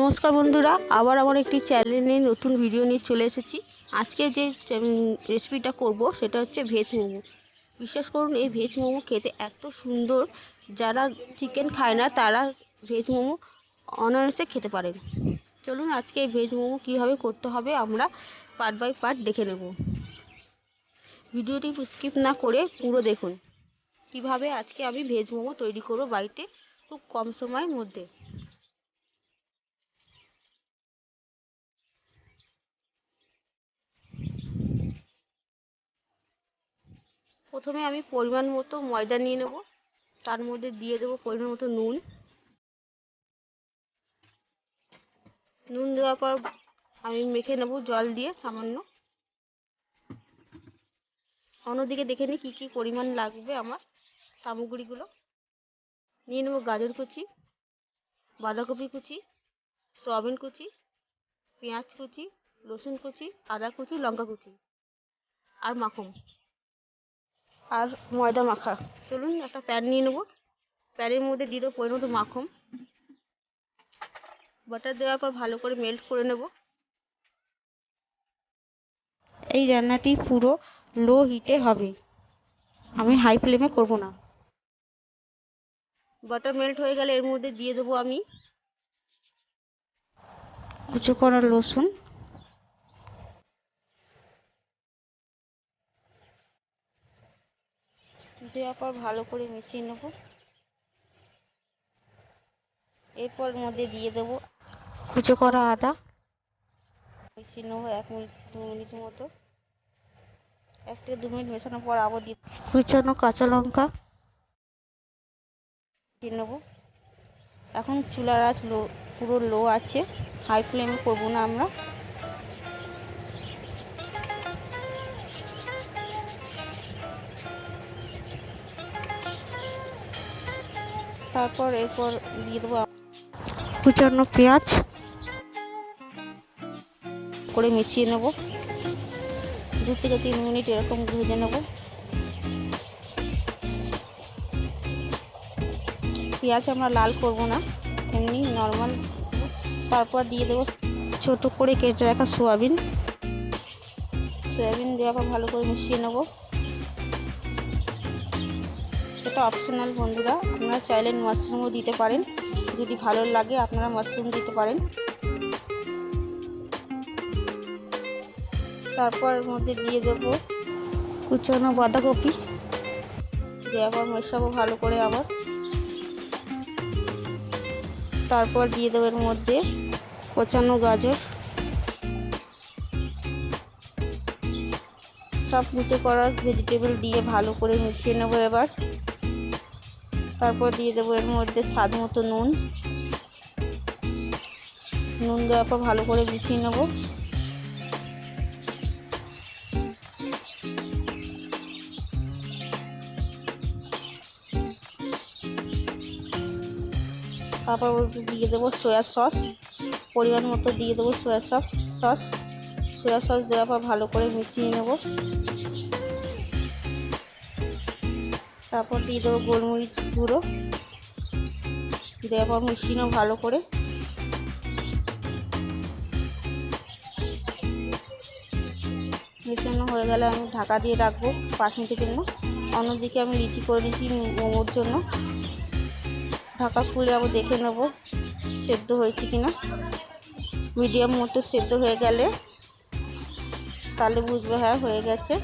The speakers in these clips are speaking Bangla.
নমস্কার বন্ধুরা, আবার আমার একটি চ্যানেলে নতুন ভিডিও নিয়ে চলে এসেছি। আজকে যে রেসিপিটা করব, সেটা হচ্ছে ভেজ মোমো। বিশ্বাস করুন, এই ভেজ মোমো খেতে এত সুন্দর। যারা চিকেন খায় না, তারা ভেজ মোমো অনায়াসে খেতে পারেন। চলুন, আজকে এই ভেজ মোমো কীভাবে করতে হবে, আমরা পার্ট বাই পার্ট দেখে নেব। ভিডিওটি স্কিপ না করে পুরো দেখুন। কীভাবে আজকে আমি ভেজ মোমো তৈরি করব বাড়িতে, খুব কম সময়ের মধ্যে। প্রথমে আমি পরিমাণ মতো ময়দা নিয়ে নেব। তার মধ্যে দিয়ে দেবো পরিমাণ মতো নুন। নুন দেওয়ার পর আমি মেখে নেব জল দিয়ে সামান্য। অন্যদিকে দেখে নিই কী কী পরিমাণ লাগবে আমার সামগ্রীগুলো। নিয়ে নেব গাজর কুচি, বাঁধাকপি কুচি, সয়াবিন কুচি, পেঁয়াজ কুচি, রসুন কুচি, আদা কুচি, লঙ্কা কুচি আর মাখন। আর ময়দা মাখা। চলুন একটা প্যান নিয়ে নেব। প্যানের মধ্যে দিয়ে দেবো পরিমাণ মতো মাখন। বাটার দেওয়ার পর ভালো করে মেল্ট করে নেব। এই রান্নাটি পুরো লো হিটে হবে। আমি হাই ফ্লেমে করব না। বাটার মেল্ট হয়ে গেলে এর মধ্যে দিয়ে দেবো আমি কুচো করা রসুন। দেওয়ার পর ভালো করে মিশিয়ে নেব। এরপর মধ্যে দিয়ে দেব কুচো করা আদা। মিশিয়ে নেব এক মিনিট, দু মিনিট মতো। এক থেকে দু মিনিট মেশানোর পর আবার দিয়ে কুচানো কাঁচা লঙ্কা দিয়ে নেব। এখন চুলার আঁচ লো, পুরো লো আছে। হাই ফ্লেমে করব না আমরা। তারপর এরপর দিয়ে দেবো কুচানো পেঁয়াজ। করে মিশিয়ে নেব। দু থেকে তিন মিনিট এরকম ভেজে নেব। পেঁয়াজ আমরা লাল করব না এমনি নর্মাল তারপর দিয়ে দেবো ছোট করে কেটে রাখা সোয়াবিন। সয়াবিন দেওয়ার পর ভালো করে মিশিয়ে নেব। এটা অপশনাল বন্ধুরা। আপনারা চাইলে মাশরুমও দিতে পারেন। যদি ভালো লাগে, আপনারা মাশরুম দিতে পারেন। তারপর মধ্যে দিয়ে দেব কুচানো বাঁধাকপি। দিয়ে আবার মেশাবো ভালো করে আবার। তারপর দিয়ে দেবো এর মধ্যে কোচানো গাজর। সব কুচে করা ভেজিটেবল দিয়ে ভালো করে মিশিয়ে নেব এবার। তারপর দিয়ে দেবো এর মধ্যে স্বাদ মতো নুন। নুন দেওয়ার পর ভালো করে মিশিয়ে নেব। তারপর দিয়ে দেবো সয়া সস পরিমাণ মতো দিয়ে দেবো soya sauce sauce soya sauce দেওয়ার পর ভালো করে মিশিয়ে নেব। তারপর দিয়ে দেবো গোলমরিচ গুঁড়ো। দেওয়ার পর মিশিয়ে ভালো করে। মেশানো হয়ে গেলে আমি ঢাকা দিয়ে রাখব পাঁচ মিনিটের জন্য। অন্যদিকে আমি লিচি করে নিয়েছি মোমোর জন্য। ঢাকা খুলে আবার দেখে নেব সেদ্ধ হয়েছে কিনা। মিডিয়াম মতো সেদ্ধ হয়ে গেলে তাহলে বুঝবে হ্যাঁ হয়ে গেছে।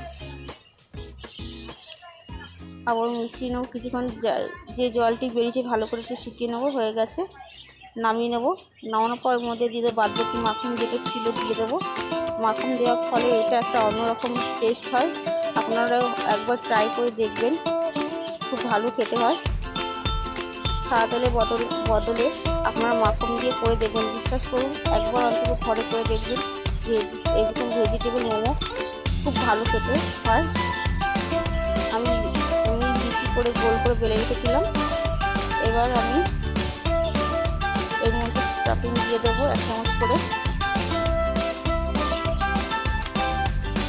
আবার মিশিয়ে নেব। কিছুক্ষণ যে জলটি বেরিয়েছে ভালো করে সে শুকিয়ে নেব, হয়ে গেছে। নামিয়ে নেব। নামানোর পর মধ্যে দিয়ে দেবো বাদবাকি মাখন যেটা ছিল দিয়ে দেবো। মাখন দেওয়ার ফলে এটা একটা অন্যরকম টেস্ট হয়। আপনারাও একবার ট্রাই করে দেখবেন। খুব ভালো খেতে হয়। সাদা তেলের বদল বদলে আপনারা মাখন দিয়ে করে দেখবেন। বিশ্বাস করুন, একবার অন্তত ঘরে করে দেখবেন। ভেজি এরকম ভেজিটেবল মোমো খুব ভালো খেতে হয়। করে গোল করে বেলে রেখেছিলাম। এবার আমি এর মধ্যে স্টাফিং দিয়ে দেবো এক চামচ করে।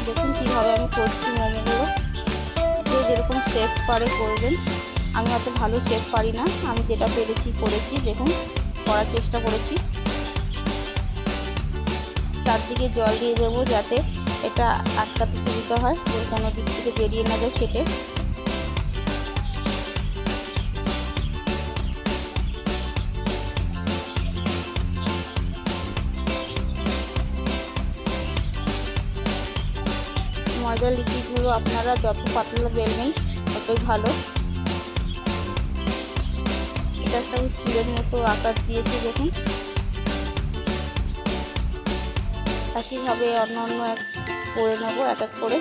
দেখুন কীভাবে আমি করছি মোমোগুলো যে যেরকম শেপ পারে করবেন। আমি অত ভালো শেপ পারি না। আমি যেটা পেরেছি, করেছি। দেখুন, করার চেষ্টা করেছি। চারদিকে জল দিয়ে দেবো যাতে এটা আটকাতে সুবিধা হয়। যে কোনো দিক থেকে বেরিয়ে না যায় ফেটে ময়দা লিচিগুলো আপনারা যত পাতলা বেলবেন ততই ভালো। এটা একটা ফুলের মতো আকার দিয়েছি, দেখুন। একইভাবে অন্য অন্য এক করে নেব, এক এক করে।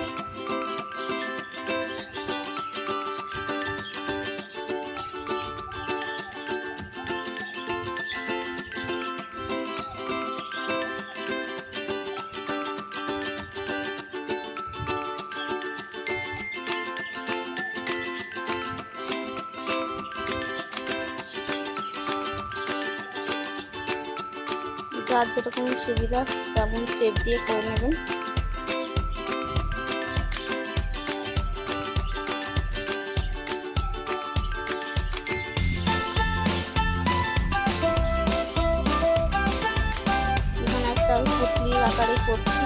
যার যেরকম সুবিধা, তেমন চেপ দিয়ে করে নেবেন। আমি আকারে করছি।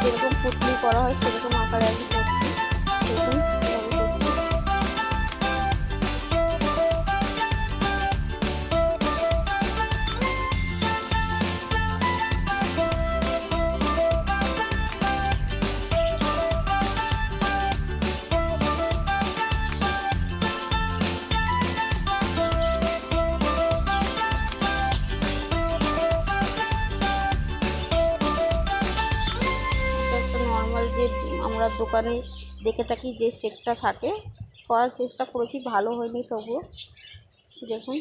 যেরকম পুটলি করা হয়, সেরকম আকারে আমি করছি। দেখুন। আমরা দোকানে দেখে থাকি যে শেপটা থাকে, করার চেষ্টা করেছি, ভালো হয়নি তবুও। দেখুন।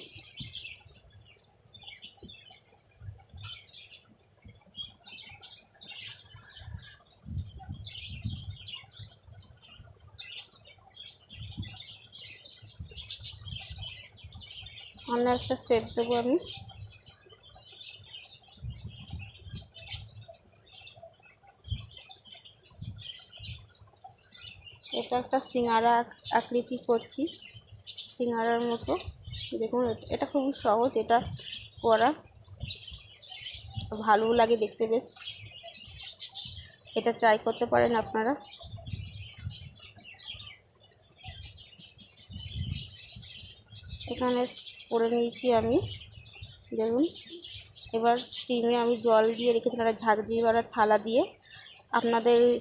অন্য একটা সেট দেবো আমি। এটা একটা সিঙ্গারা আকৃতি করছি, সিঙ্গারার মতো। দেখুন, এট- খুবই সহজ, এটা করা। ভালো লাগে দেখতে বেশ। এটা ট্রাই করতে পারেন আপনারা। এখানে করে নিয়েছি আমি। দেখুন, এবার স্টিমে আমি জল দিয়ে রেখেছিলাম, একটা করার থালা দিয়ে। আপনাদের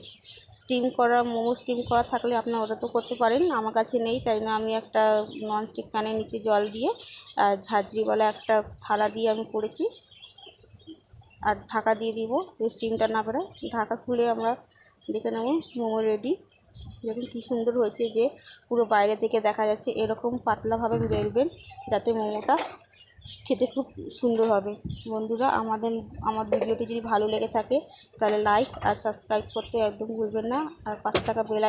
স্টিম করা, মোমো স্টিম করা থাকলে আপনারা ওটা তো করতে পারেন। আমার কাছে নেই, তাই না? আমি একটা ননস্টিক প্যানের নিচে জল দিয়ে আর ঝাঁঝরিওয়ালা একটা থালা দিয়ে আমি করেছি। আর ঢাকা দিয়ে দিব তো স্টিমটা না বেরোয় ঢাকা খুলে আমরা দেখে নেব, মোমো রেডি দেখুন কী সুন্দর হয়েছে যে পুরো বাইরে থেকে দেখা যাচ্ছে, এরকম পাতলাভাবে বেলবেন যাতে মোমোটা খেতে খুব সুন্দর হবে। বন্ধুরা, আমাদের, আমার ভিডিওটি যদি ভালো লেগে থাকে, তাহলে লাইক আর সাবস্ক্রাইব করতে একদম ভুলবেন না। আর পাঁচ টাকা বেল